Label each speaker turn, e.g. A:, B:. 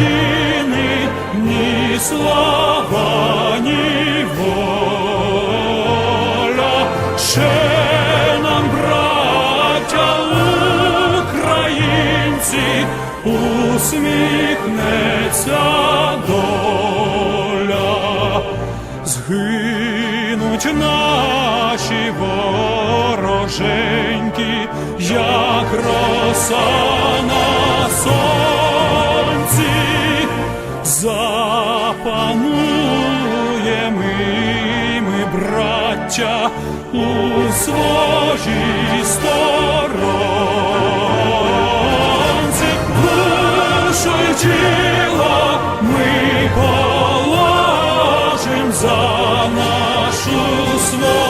A: України ні слава, ні воля. Ще нам, браття українці, усміхнеться доля. Згинуть наші вороженьки, як роса запануємо ми, браття, у своїй сторонці, душу тіло ми положим за нашу свободу